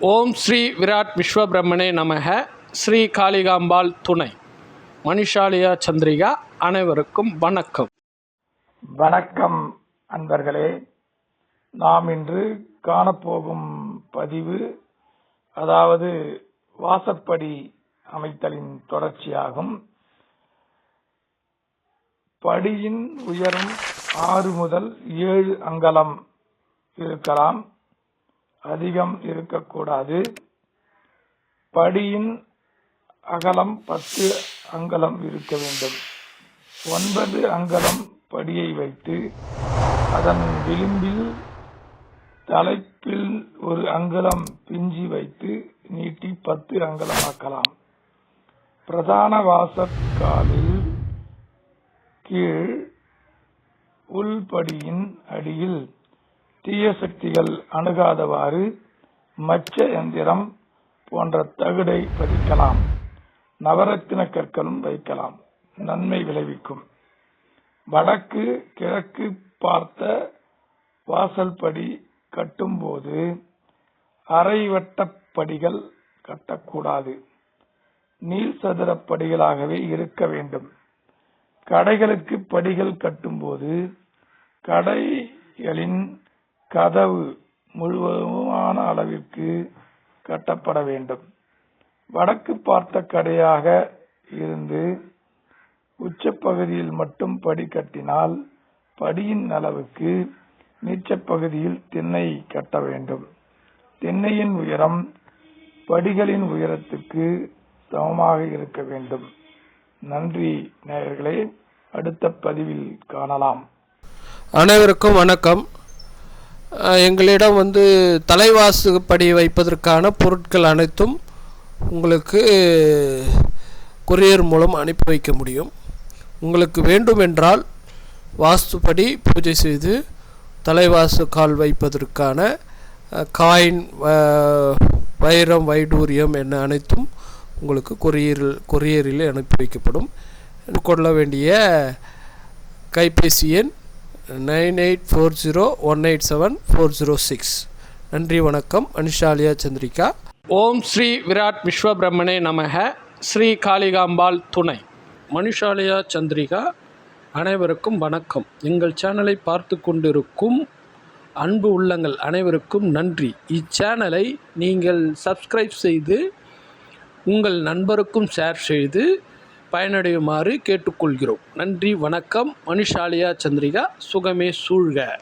ஓம் ஸ்ரீ விராட் விஸ்வபிரம்மனே நமக. ஸ்ரீ காளிகாம்பாள் துணை. மணிஷாலியா சந்திரிகா அனைவருக்கும் வணக்கம். வணக்கம் அன்பர்களே. நாம் இன்று காணப்போகும் பதிவு அதாவது வாசப்படி அமைத்தலின் தொடர்ச்சியாகும். படியின் உயரம் ஆறு முதல் ஏழு அங்கலம் இருக்கலாம். அதிகம் இருக்கக்கூடாது. படியின் அகலம் பத்து அங்கலம் இருக்க வேண்டும். ஒன்பது அங்கலம் படியை வைத்து அதன் விளிம்பில் தலைப்பில் ஒரு அங்குலம் பிஞ்சி வைத்து நீட்டி பத்து அங்கலமாக்கலாம். பிரதான வாசற்காலில் கீழ் உள்படியின் அடியில் தீய சக்திகள் அணுகாதவாறு மச்ச எந்திரம் போன்ற தகுடை பதிக்கலாம். நவரத்தின கற்களும் வைக்கலாம். நன்மை விளைவிக்கும். வடக்கு கிழக்கு பார்த்த வாசல்படி கட்டும்போது அரைவட்டப்படிகள் கட்டக்கூடாது. நீள் சதுரப்படிகளாகவே இருக்க வேண்டும். கடைகளுக்கு படிகள் கட்டும்போது கடைகளின் கதவு முழுவதுமான அளவிற்கு கட்டப்பட வேண்டும். வடக்கு பார்த்த கடையாக இருந்து உச்சப்பகுதியில் மட்டும் படி கட்டினால் படியின் அளவுக்கு நீச்சப்பகுதியில் திண்ணை கட்ட வேண்டும். திண்ணையின் உயரம் படிகளின் உயரத்துக்கு சமமாக இருக்க வேண்டும். நன்றி நேயர்களே அடுத்த பதிவில் காணலாம். அனைவருக்கும் வணக்கம். எங்களிடம் வந்து தலைவாசு படி வைப்பதற்கான பொருட்கள் அனைத்தும் உங்களுக்கு கொரியர் மூலம் அனுப்பி வைக்க முடியும். உங்களுக்கு வேண்டுமென்றால் வாஸ்துப்படி பூஜை செய்து தலைவாசு கால் வைப்பதற்கான காயின் வைரம் வைடூரியம் என்ன அனைத்தும் உங்களுக்கு கொரியரில் கொரியரில் அனுப்பி வைக்கப்படும். கொள்ள வேண்டிய கைபேசி எண் nine eight four zero one eight seven four zero six. நன்றி வணக்கம். அனுஷாலியா சந்திரிகா. ஓம் ஸ்ரீ விராட் விஸ்வபிரமணே நமக. ஸ்ரீ காளிகாம்பாள் துணை. மனுஷாலியா சந்திரிகா அனைவருக்கும் வணக்கம். எங்கள் சேனலை பார்த்து கொண்டிருக்கும் அன்பு உள்ளங்கள் அனைவருக்கும் நன்றி. இச்சேனலை நீங்கள் சப்ஸ்கிரைப் செய்து உங்கள் நண்பருக்கும் ஷேர் செய்து பயனடையுமாறு கேட்டுக்கொள்கிறோம். நன்றி வணக்கம். மனுஷாலியா சந்திரிகா சுகமே சூழ்க.